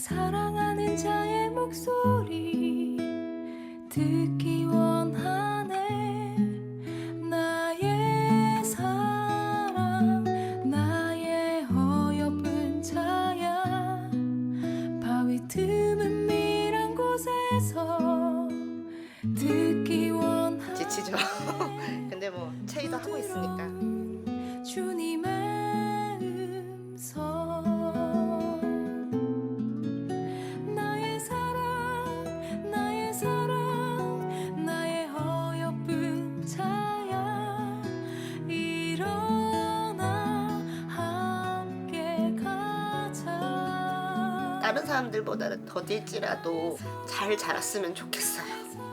사랑하는 자의 목소리 듣기 원하네. 나의 사랑 나의 어여쁜 자야. 바위 틈은 미란 곳에서 듣기 원하네. 지치죠 근데 뭐 다른 사람들보다는 더딜지라도 잘 자랐으면 좋겠어요. 나